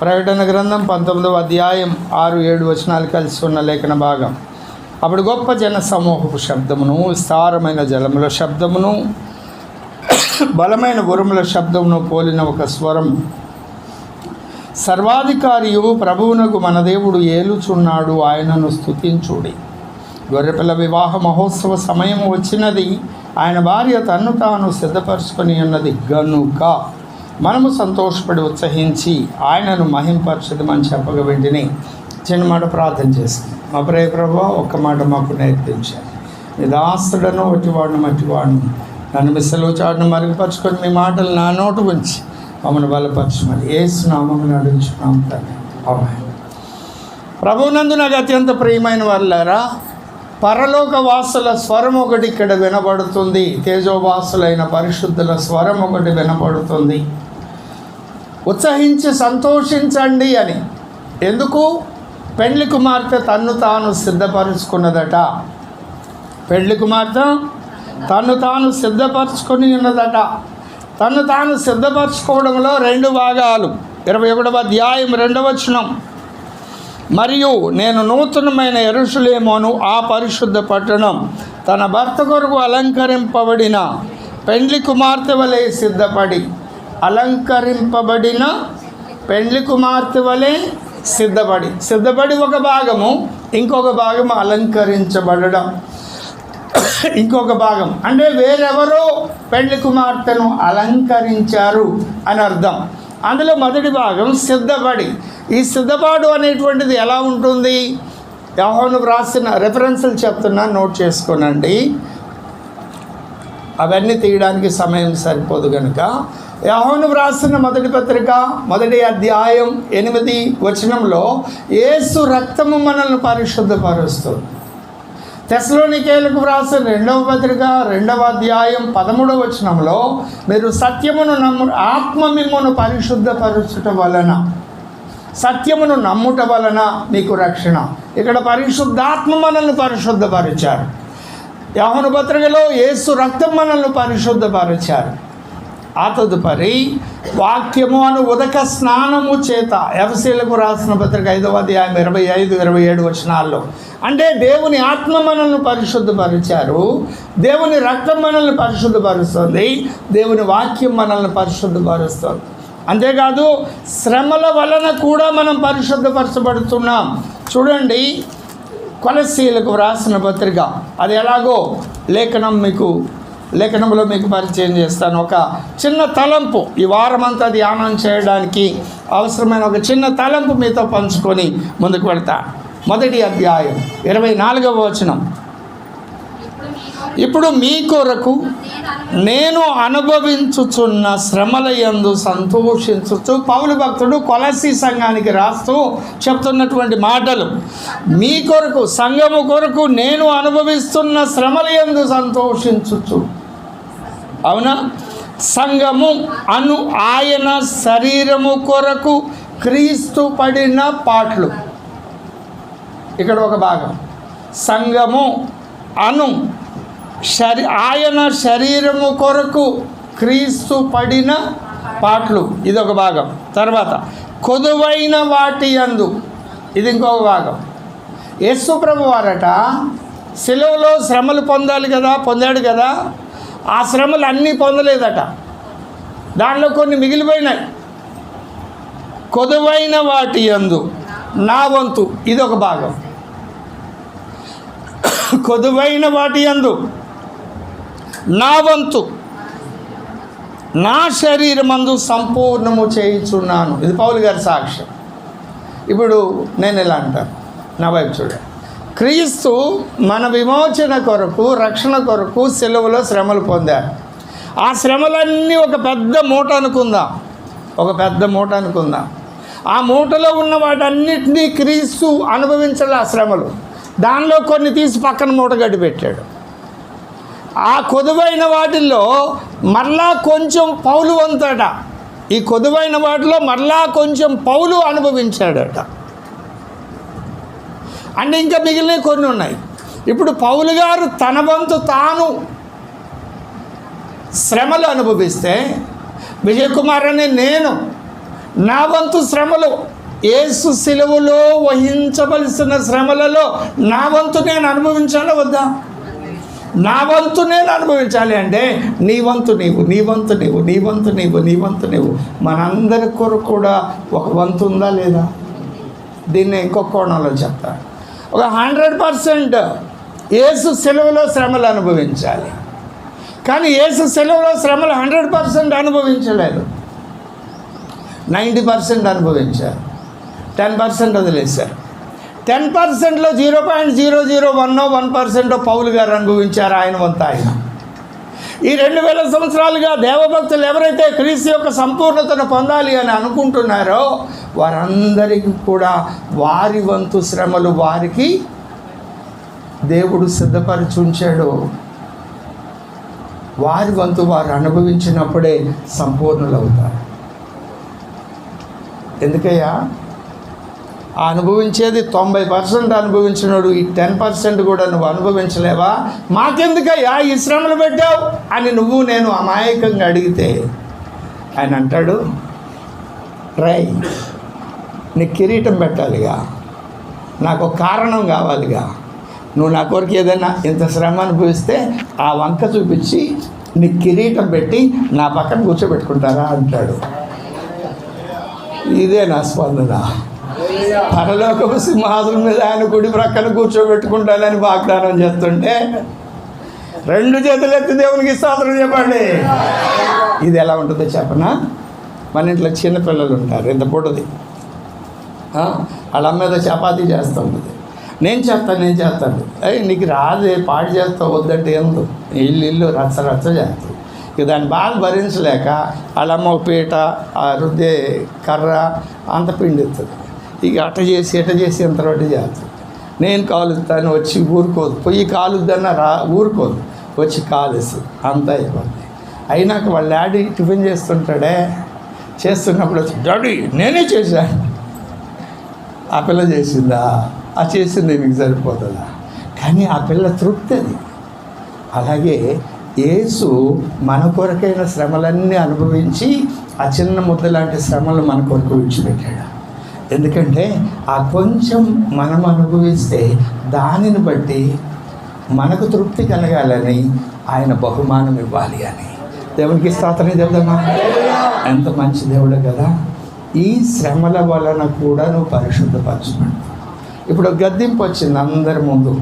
ప్రకటన గ్రంథం పంతొమ్మిదవ అధ్యాయం ఆరు ఏడు వచనాలు కలిసి ఉన్న లేఖన భాగం. అప్పుడు గొప్ప జన సమూహపు శబ్దమును విస్తారమైన జలముల శబ్దమును బలమైన ఉరుముల శబ్దమును పోలిన ఒక స్వరం. సర్వాధికారియు ప్రభువునకు మన దేవుడు ఏలుచున్నాడు ఆయనను స్థుతించుడి గొర్రెపిల్ల వివాహ మహోత్సవ సమయం వచ్చినది ఆయన భార్య తన్ను తాను సిద్ధపరచుకొని ఉన్నది. గనుక మనము సంతోషపడి ఉత్సహించి ఆయనను మహింపరచదమని చెప్పక వెంటనే చిన్న మాట ప్రార్థన చేసింది మా ప్రే ప్రభా ఒక్క మాట మాకు నేర్పించారు మీ దాస్తుడను ఒట్టివాడును మట్టివాడును నన్ను మిస్సలు చాటును మరుగుపరుచుకొని మీ మాటలు నా నోటు ఉంచి మమ్మల్ని బలపరచమని ఏసునామని అడుగుచున్నాం తండ్రి. అవును ప్రభునందు నాకు అత్యంత ప్రియమైన వాళ్ళారా పరలోక వాసుల స్వరం ఒకటి ఇక్కడ వినబడుతుంది. తేజోవాసులైన పరిశుద్ధుల స్వరం ఒకటి వినబడుతుంది. ఉత్సహించి సంతోషించండి అని. ఎందుకు? పెళ్ళి కుమార్తె తన్ను తాను సిద్ధపరుచుకున్నదట. పెళ్ళి కుమార్తె తను తాను సిద్ధపరచుకొని ఉన్నదట. తను తాను సిద్ధపరచుకోవడంలో రెండు భాగాలు. ఇరవై ఒకటవ అధ్యాయం రెండవ వచనం. మరియు నేను నూతనమైన ఎరుషులేమోను ఆ పరిశుద్ధ పట్టణం తన భర్త కొరకు అలంకరింపబడిన పెండ్లి కుమార్తె వలె సిద్ధపడి అలంకరింపబడిన పెండ్లి కుమార్తె వలె సిద్ధపడి సిద్ధపడి ఒక భాగము ఇంకొక భాగము అలంకరించబడడం. ఇంకొక భాగం. అంటే వేరెవరో పెళ్ళి కుమార్తెను అలంకరించారు అని అర్థం. అందులో మొదటి భాగం సిద్ధపడి. ఈ సిద్ధపాటు అనేటువంటిది ఎలా ఉంటుంది? యహోను వ్రాసిన రెఫరెన్సులు చెప్తున్నా నోట్ చేసుకోనండి. అవన్నీ తీయడానికి సమయం సరిపోదు కనుక యహోను వ్రాసిన మొదటి పత్రిక మొదటి అధ్యాయం ఎనిమిది వచనంలో ఏసు రక్తము మనల్ని పరిశుద్ధపరుస్తుంది. తెసలోనికేలకు వ్రాసిన రెండవ పత్రిక రెండవ అధ్యాయం పదమూడవ వచనంలో మీరు సత్యమును నమ్ము ఆత్మ మిమ్మును పరిశుద్ధపరచుట వలన సత్యమును నమ్ముట వలన మీకు రక్షణ. ఇక్కడ పరిశుద్ధాత్మ మనల్ని పరిశుద్ధపరిచారు. యహోను పత్రికలో ఏసు రక్తం మనల్ని పరిశుద్ధపరిచారు. ఆ తదుపరి వాక్యము అను ఉదక స్నానము చేత ఎఫ్సీలకు రాసిన పత్రిక ఐదవ అధ్యాయం ఇరవై ఐదు ఇరవై ఏడు వచనాల్లో. అంటే దేవుని ఆత్మ మనల్ని పరిశుద్ధపరిచారు దేవుని రక్తం మనల్ని పరిశుద్ధపరుస్తుంది దేవుని వాక్యం మనల్ని పరిశుద్ధపరుస్తుంది. అంతేకాదు శ్రమల వలన కూడా మనం పరిశుద్ధపరచబడుతున్నాం. చూడండి కొలసీలకు వ్రాసిన పత్రిక అది ఎలాగో లేఖనం మీకు లేఖనంలో మీకు పరిచయం చేస్తాను. ఒక చిన్న తలంపు ఈ వారమంతా ధ్యానం చేయడానికి అవసరమైన ఒక చిన్న తలంపు మీతో పంచుకొని ముందుకు వెళ్తా. మొదటి అధ్యాయం ఇరవై నాలుగవ వచనం. ఇప్పుడు మీ కొరకు నేను అనుభవించుచున్న శ్రమల యందు సంతోషించుచు పౌలు భక్తుడు కొలసి సంఘానికి రాస్తూ చెప్తున్నటువంటి మాటలు. మీ కొరకు సంఘము కొరకు నేను అనుభవిస్తున్న శ్రమల యందు సంతోషించుచు. అవునా? సంఘము అను ఆయన శరీరము కొరకు క్రీస్తు పడిన పాటలు. ఇక్కడ ఒక భాగం. సంఘము అను శరీ ఆయన శరీరము కొరకు క్రీస్తు పడిన పాటలు. ఇది ఒక భాగం. తర్వాత కొదువైన వాటి అందు ఇది ఇంకొక భాగం. యేసుప్రభు వారట సెలవులో శ్రమలు పొందాలి కదా పొందాడు కదా? ఆ శ్రమలు అన్నీ పొందలేదట. దానిలో కొన్ని మిగిలిపోయినాయి. కొదువైన వాటి యందు నా వంతు ఇది ఒక భాగం. కొదువైన వాటి యందు నా వంతు నా శరీరమందు సంపూర్ణము చేయించున్నాను. ఇది పౌలు గారి సాక్ష్యం. ఇప్పుడు నేను ఇలా అంటాను? నా వైపు చూడండి. క్రీస్తు మన విమోచన కొరకు రక్షణ కొరకు సెలవులో శ్రమలు పొందారు ఆ శ్రమలన్నీ ఒక పెద్ద మూట అనుకుందాం. ఒక పెద్ద మూట అనుకుందాం. ఆ మూటలో ఉన్న వాటన్నిటినీ క్రీస్తు అనుభవించాలి ఆ శ్రమలు. దానిలో కొన్ని తీసి పక్కన మూట గడ్డి పెట్టాడు. ఆ కొదువైన వాటిల్లో మరలా కొంచెం పౌలు వంతట ఈ కొదువైన వాటిలో మరలా కొంచెం పౌలు అనుభవించాడట. అంటే ఇంకా మిగిలిన కొన్ని ఉన్నాయి. ఇప్పుడు పౌలు గారు తన వంతు తాను శ్రమలు అనుభవిస్తే విజయ్ కుమార్ అనే నేను నా వంతు శ్రమలు ఏసు సిలువలో వహించవలసిన శ్రమలలో నా వంతు నేను అనుభవించాలా వద్దా? నా వంతు నేను అనుభవించాలి అంటే నీ వంతు నీవు నీ వంతు నీవు నీ వంతు నీవు నీ వంతు నీవు. మనందరి కొరకు కూడా ఒక వంతు ఉందా లేదా? దీన్ని ఇంకొక కోణంలో చెప్తాను. ఒక హండ్రెడ్ పర్సెంట్ ఏసు సెలవులో శ్రమలు అనుభవించాలి. కానీ ఏసు సెలవులో శ్రమలు హండ్రెడ్ పర్సెంట్ అనుభవించలేదు. నైంటీ పర్సెంట్ అనుభవించారు. టెన్ పర్సెంట్ వదిలేశారు. టెన్ పర్సెంట్లో zero point zero zero one one percent Paulu garu అనుభవించారు ఆయన వంత ఆయన. ఈ రెండు వేల సంవత్సరాలుగా దేవభక్తులు ఎవరైతే క్రీస్తు యొక్క సంపూర్ణతను పొందాలి అని అనుకుంటున్నారో వారందరికీ కూడా వారి వంతు శ్రమలు వారికి దేవుడు సిద్ధపరిచి ఉంచాడు వారి వంతు వారు అనుభవించినప్పుడే సంపూర్ణులవుతారు. ఎందుకయ్యా? ఆ అనుభవించేది తొంభై పర్సెంట్ అనుభవించినాడు ఈ టెన్ పర్సెంట్ కూడా నువ్వు అనుభవించలేవా? మాకెందుకయ్యా ఈ శ్రమలు పెట్టావు? అని నువ్వు నేను అమాయకంగా అడిగితే ఆయన అంటాడు రై నీ కిరీటం పెట్టాలిగా. నాకు ఒక కారణం కావాలిగా. నువ్వు నా కొరకు ఏదైనా ఇంత శ్రమ అనుభవిస్తే ఆ వంక చూపించి నీ కిరీటం పెట్టి నా పక్కన కూర్చోబెట్టుకుంటారా? అంటాడు. ఇదే నా స్పందన. పరలోకపు సింహాసనం మీద ఆయన కుడి ప్రక్కన కూర్చోబెట్టుకుంటానని వాగ్దానం చేస్తుంటే రెండు చేతులు ఎత్తి దేవునికి స్తోత్రం చెప్పండి. ఇది ఎలా ఉంటుందో చెప్పనా? మన ఇంట్లో చిన్నపిల్లలు ఉంటారు ఇంత పొడది. వాళ్ళ మీద చపాతీ చేస్తూ ఉంటుంది నేను చేస్తాను నేను చేస్తాను అయ్యి నీకు రాదే పాడు చేస్తావు వద్దంటే ఎందు? ఇల్లు ఇల్లు రచ్చ రచ్చ చేస్తావు ఇక దాన్ని బాగా భరించలేక వాళ్ళ అమ్మ పీట ఆ రుద్దే కర్ర అంత పిండిస్తుంది. ఇక అట్ట చేసి ఎట చేసి ఎంత రొట్టె నేను కాలుస్తాను వచ్చి ఊరుకోదు. పొయ్యి కాలుద్దన్న రా ఊరుకోదు. వచ్చి కాలుస్తుంది అంత అయిపోతుంది అయినాక వాళ్ళ డాడీ టిఫిన్ చేస్తుంటాడే. చేస్తున్నప్పుడు వచ్చి డాడీ నేనే చేశాను ఆ పిల్ల చేసిందా? ఆ చేసింది మీకు సరిపోతుందా? కానీ ఆ పిల్ల తృప్తి అది. అలాగే యేసు మన కొరకైన శ్రమలన్నీ అనుభవించి ఆ చిన్న ముద్ద లాంటి శ్రమలు మన కొరకు విడిచిపెట్టాడు. ఎందుకంటే ఆ కొంచెం మనం అనుభవిస్తే దానిని బట్టి మనకు తృప్తి కలగాలని ఆయన బహుమానం ఇవ్వాలి అని. దేవునికి స్తోత్రం చెప్దామా? ఎంత మంచి దేవుడు కదా. ఈ శ్రమల వలన కూడా నువ్వు పరిశుద్ధపరచబడు. ఇప్పుడు గద్దెంపు గద్దింపు వచ్చింది అందరి ముందు.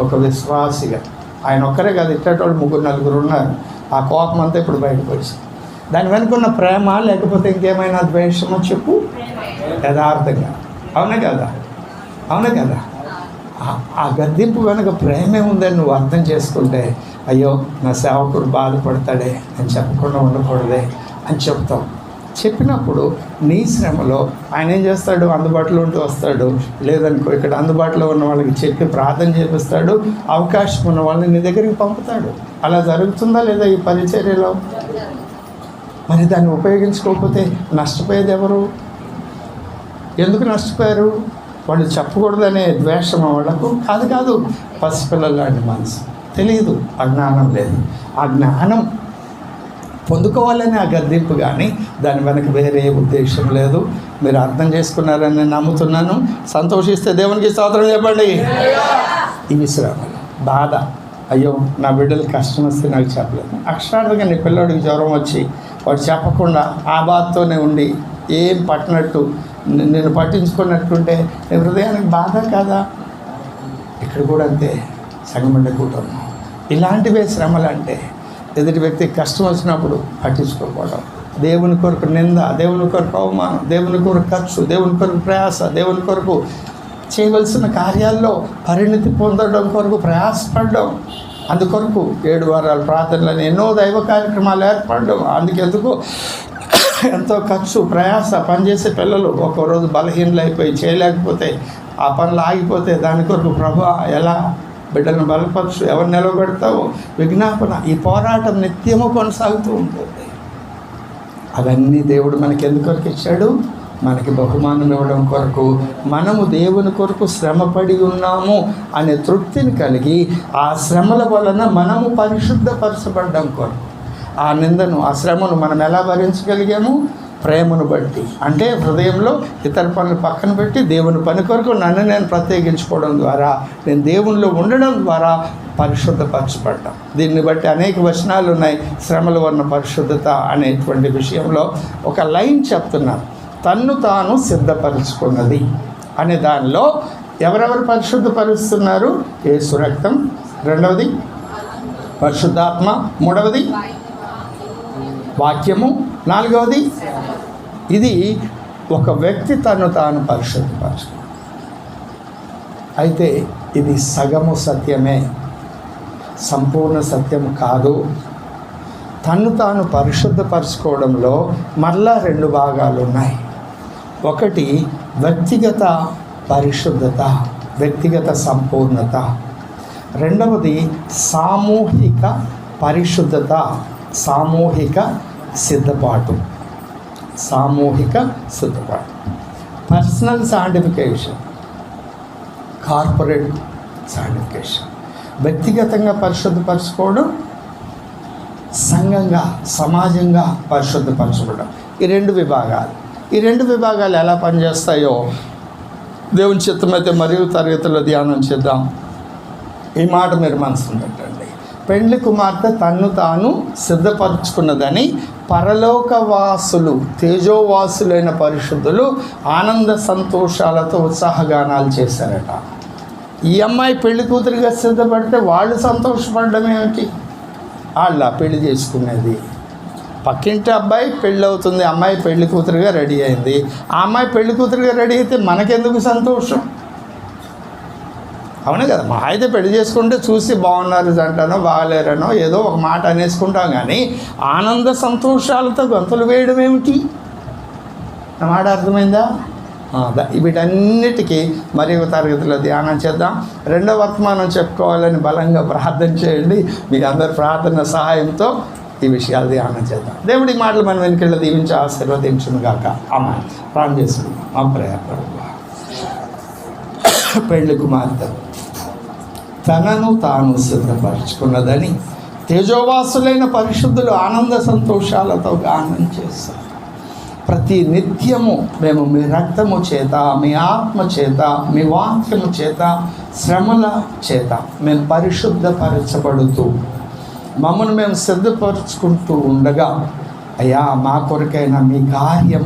ఒక విశ్వాసిగా. ఆయన ఒక్కరే కాదు ఇట్టేటోళ్ళు ముగ్గురు నలుగురు ఉన్నారు. ఆ కోపం అంతా ఇప్పుడు బయటకు వచ్చింది. దాని వెనుకున్న ప్రేమ లేకపోతే ఇంకేమైనా ద్వేషమో చెప్పు. యథార్థంగా. అవునా కదా? అవునా కదా? ఆ- గద్దెంపు వెనుక ప్రేమే ఉందని నువ్వు అర్థం చేసుకుంటే అయ్యో నా సేవకుడు బాధపడతాడే అని చెప్పకుండా ఉండకూడదే అని చెప్తావు. చెప్పినప్పుడు నీ శ్రమలో ఆయన ఏం చేస్తాడు? అందుబాటులో ఉంటూ వస్తాడు. లేదనుకో ఇక్కడ అందుబాటులో ఉన్న వాళ్ళకి చెప్పి ప్రార్థన చేపిస్తాడు. అవకాశం ఉన్న వాళ్ళని నీ దగ్గరికి పంపుతాడు. అలా జరుగుతుందా లేదా ఈ పరిచర్యలో? మరి దాన్ని ఉపయోగించుకోకపోతే నష్టపోయేది ఎవరు? ఎందుకు నష్టపోయారు? వాళ్ళు చెప్పకూడదనే ద్వేషం వాళ్ళకు కాదు కాదు పసిపిల్లలు లాంటి మనసు. తెలియదు అజ్ఞానం లేదు. ఆ జ్ఞానం పొందుకోవాలని ఆ గద్దెంపు కానీ దాని వెనక వేరే ఉద్దేశం లేదు. మీరు అర్థం చేసుకున్నారని నేను నమ్ముతున్నాను. సంతోషిస్తే దేవునికి స్తోత్రం చెప్పండి. ఈ విశ్రామలు బాధ. అయ్యో నా బిడ్డలు కష్టం వస్తే నాకు చెప్పలేదు. అక్షరార్థంగా నీ పిల్లోడికి జ్వరం వచ్చి వాడు చెప్పకుండా ఆ బాధతోనే ఉండి ఏం పట్టినట్టు నేను పట్టించుకున్నట్టుంటే నీ హృదయానికి బాధ కాదా? ఇక్కడ కూడా అంతే సంగమండ కూటమి ఇలాంటివే శ్రమలు అంటే ఎదుటి వ్యక్తి కష్టం వచ్చినప్పుడు పట్టించుకోకపోవడం. దేవుని కొరకు నింద దేవుని కొరకు అవమానం దేవుని కొరకు ఖర్చు దేవుని కొరకు ప్రయాస దేవుని కొరకు చేయవలసిన కార్యాల్లో పరిణితి పొందడం కొరకు ప్రయాసపడడం. అందుకొరకు ఏడు వారాల ప్రార్థనలను ఎన్నో దైవ కార్యక్రమాలు ఏర్పడడం. అందుకెందుకు ఎంతో ఖర్చు ప్రయాస పనిచేసే పిల్లలు ఒక్కరోజు బలహీనలు అయిపోయి చేయలేకపోతే ఆ పనులు ఆగిపోతే దాని కొరకు ప్రభా ఎలా బిడ్డలను బలపరచు ఎవరు నిలబెడతావు విజ్ఞాపన ఈ పోరాటం నిత్యము కొనసాగుతూ ఉంటుంది. అవన్నీ దేవుడు మనకి ఎందుకొరకు ఇచ్చాడు? మనకి బహుమానం ఇవ్వడం కొరకు మనము దేవుని కొరకు శ్రమపడి ఉన్నాము అనే తృప్తిని కలిగి ఆ శ్రమల వలన మనము పరిశుద్ధపరచబడడం కొరకు. ఆ నిందను ఆ శ్రమను మనం ఎలా భరించగలిగాము? ప్రేమను బట్టి. అంటే హృదయంలో ఇతర పనులు పక్కన పెట్టి దేవుని పని కొరకు నన్ను నేను ప్రత్యేకించుకోవడం ద్వారా నేను దేవునిలో ఉండడం ద్వారా పరిశుద్ధపరచబడ్డాం. దీన్ని బట్టి అనేక వచనాలు ఉన్నాయి శ్రమల వలన పరిశుద్ధత అనేటువంటి విషయంలో ఒక లైన్ చెప్తున్నాను తన్ను తాను సిద్ధపరుచుకున్నది అనే దానిలో ఎవరెవరు పరిశుద్ధపరుస్తున్నారు? యేసు రక్తం. రెండవది పరిశుద్ధాత్మ. మూడవది వాక్యము. నాలుగవది ఇది ఒక వ్యక్తి తను తాను పరిశుద్ధపరచు అయితే ఇది సగము సత్యమే సంపూర్ణ సత్యం కాదు. తను తాను పరిశుద్ధపరచుకోవడంలో మళ్ళా రెండు భాగాలు ఉన్నాయి ఒకటి వ్యక్తిగత పరిశుద్ధత వ్యక్తిగత సంపూర్ణత. రెండవది సామూహిక పరిశుద్ధత సామూహిక సిద్ధపాటు. సామూహిక సిద్ధపాటు. పర్సనల్ సాంటిఫికేషన్ కార్పొరేట్ సాంటిఫికేషన్ వ్యక్తిగతంగా పరిశుద్ధపరచుకోవడం సంఘంగా సమాజంగా పరిశుద్ధపరచబడడం ఈ రెండు విభాగాలు. ఈ రెండు విభాగాలు ఎలా పనిచేస్తాయో దేవుని చిత్తమైతే మరియు తరగతిలో ధ్యానం చేద్దాం. ఈ మాట మీరు మనసులో పెట్టండి. పెండ్లి కుమార్తె తన్ను తాను సిద్ధపరచుకున్నదని పరలోకవాసులు తేజోవాసులైన పరిశుద్ధులు ఆనంద సంతోషాలతో ఉత్సాహగానాలు చేశారట. ఈ అమ్మాయి పెళ్ళి కూతురిగా సిద్ధపడితే వాళ్ళు సంతోషపడడం ఏమిటి? వాళ్ళ పెళ్ళి చేసుకునేది. పక్కింటి అబ్బాయి పెళ్ళి అవుతుంది అమ్మాయి పెళ్ళి కూతురుగా రెడీ అయింది. ఆ అమ్మాయి పెళ్ళి కూతురుగా రెడీ అయితే మనకెందుకు సంతోషం? అవును కదా? మా అయితే పెళ్ళి చేసుకుంటే చూసి బాగున్నారు అంటానో బాగలేరనో ఏదో ఒక మాట అనేసుకుంటాం కానీ ఆనంద సంతోషాలతో గంతులు వేయడం ఏమిటి? నా మాట అర్థమైందా? వీటన్నిటికీ మరి ఒక తరగతిలో ధ్యానం చేద్దాం. రెండో వర్తమానం చెప్పుకోవాలని బలంగా ప్రార్థన చేయండి. మీ అందరి ప్రార్థన సహాయంతో ఈ విషయాలు ధ్యానం చేద్దాం. దేవుడి మాటలు మనం వెనుకెళ్ళి దీవించి ఆశీర్వదించును గాక. అమ్మ ప్రాణం చేసుకుందాం. మా ప్రయాణ పెళ్ళి కుమార్తె తనను తాను సిద్ధపరచుకున్నదని తేజోవాసులైన పరిశుద్ధులు ఆనంద సంతోషాలతో గానం చేస్తారు ప్రతి నిత్యము మేము మీ రక్తము చేత మీ ఆత్మ చేత మీ వాక్యము చేత శ్రమల చేత మేము పరిశుద్ధపరచబడుతూ మమ్మల్ని మేము సిద్ధపరచుకుంటూ ఉండగా అయ్యా మా కొరకైన మీ కార్యం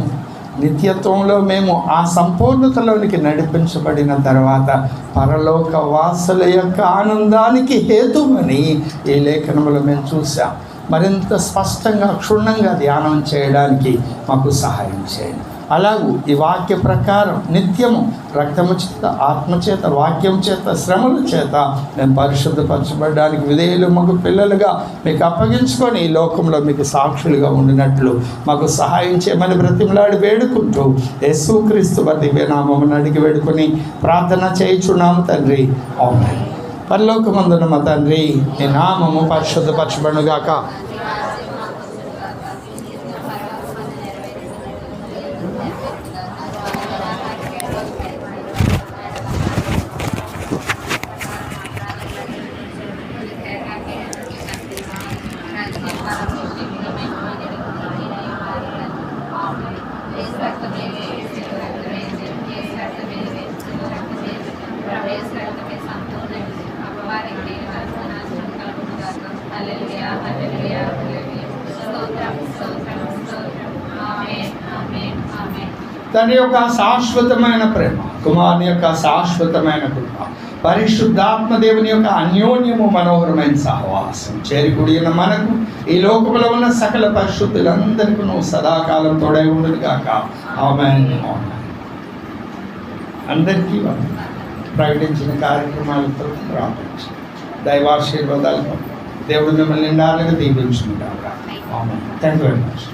నిత్యత్వంలో మేము ఆ సంపూర్ణతలోనికి నడిపించబడిన తర్వాత పరలోక వాసుల యొక్క ఆనందానికి హేతువని ఈ లేఖనంలో మేము చూసాం మరింత స్పష్టంగా క్షుణ్ణంగా ధ్యానం చేయడానికి మాకు సహాయం చేయండి. అలాగూ ఈ వాక్య ప్రకారం నిత్యము రక్తము చేత ఆత్మచేత వాక్యం చేత శ్రమల చేత మేము పరిశుద్ధపరచబడడానికి విధేయులు మాకు పిల్లలుగా మీకు అప్పగించుకొని ఈ లోకంలో మీకు సాక్షులుగా ఉండినట్లు మాకు సహాయం చేయమని బ్రతిమలాడి వేడుకుంటూ యేసుక్రీస్తు వారి దివ్యనామమును అడిగి వేడుకొని ప్రార్థన చేయుచున్నాము తండ్రి. అవును పరలోకమందున మా తండ్రి నీ నామము పరిశుద్ధపరచబడుగాక తండ్రి యొక్క శాశ్వతమైన ప్రేమ కుమారుని యొక్క శాశ్వతమైన కృప పరిశుద్ధాత్మ దేవుని యొక్క అన్యోన్యము మనోహరమైన సహవాసం చేరికుడిన ఉన్న మనకు. ఈ లోకములో ఉన్న సకల పరిశుద్ధులందరికీ నువ్వు సదాకాలం తోడై ఉండదు కాక ఆమె అందరికీ ప్రకటించిన కార్యక్రమాలతో ప్రార్థించి దైవాశీర్వాదాలు దేవుడు మిమ్మల్ని నిండాలుగా దీవించుకుంటాం థ్యాంక్ యూ వెరీ మచ్